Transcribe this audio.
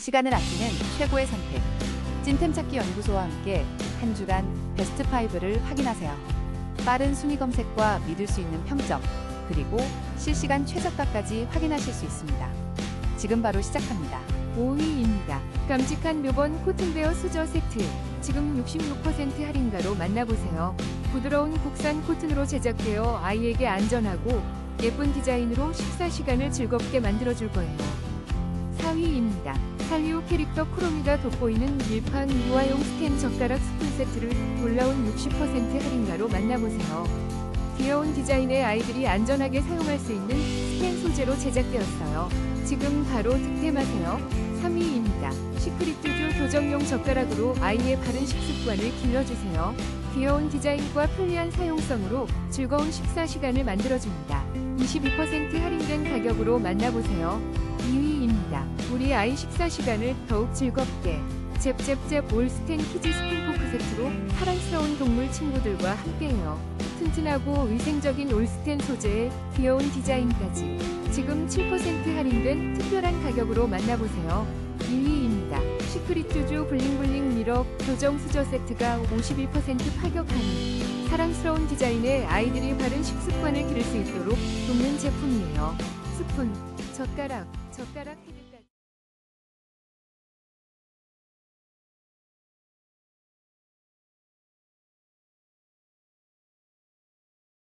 시간을 아끼는 최고의 선택. 찐템 찾기 연구소와 함께 한 주간 베스트 5를 확인하세요. 빠른 순위 검색과 믿을 수 있는 평점, 그리고 실시간 최저가까지 확인하실 수 있습니다. 지금 바로 시작합니다. 5위입니다. 깜찍한 묘번 코튼베어 수저 세트. 지금 66% 할인가로 만나보세요. 부드러운 국산 코튼으로 제작되어 아이에게 안전하고 예쁜 디자인으로 식사 시간을 즐겁게 만들어줄 거예요. 4위입니다. 살리오 캐릭터 크로미가 돋보이는 밀판 유아용 스텐 젓가락 스푼 세트를 놀라운 60% 할인가로 만나보세요. 귀여운 디자인의 아이들이 안전하게 사용할 수 있는 스텐 소재로 제작되었어요. 지금 바로 득템하세요. 3위입니다. 시크릿주주 교정용 젓가락으로 아이의 바른 식습관을 길러주세요. 귀여운 디자인과 편리한 사용성으로 즐거운 식사 시간을 만들어줍니다. 22% 할인된 가격으로 만나보세요. 2위입니다. 우리 아이 식사 시간을 더욱 즐겁게 잽잽잽 올스텐 키즈 스푼 포크 세트로 사랑스러운 동물 친구들과 함께해요. 튼튼하고 위생적인 올스텐 소재에 귀여운 디자인까지 지금 7% 할인된 특별한 가격으로 만나보세요. 2위입니다. 시크릿 쭈쭈 블링블링 미러 교정 수저 세트가 51% 파격 할인. 사랑스러운 디자인에 아이들이 바른 식습관을 기를 수 있도록 돕는 제품이에요. 스푼, 젓가락, 젓가락 헤드까지.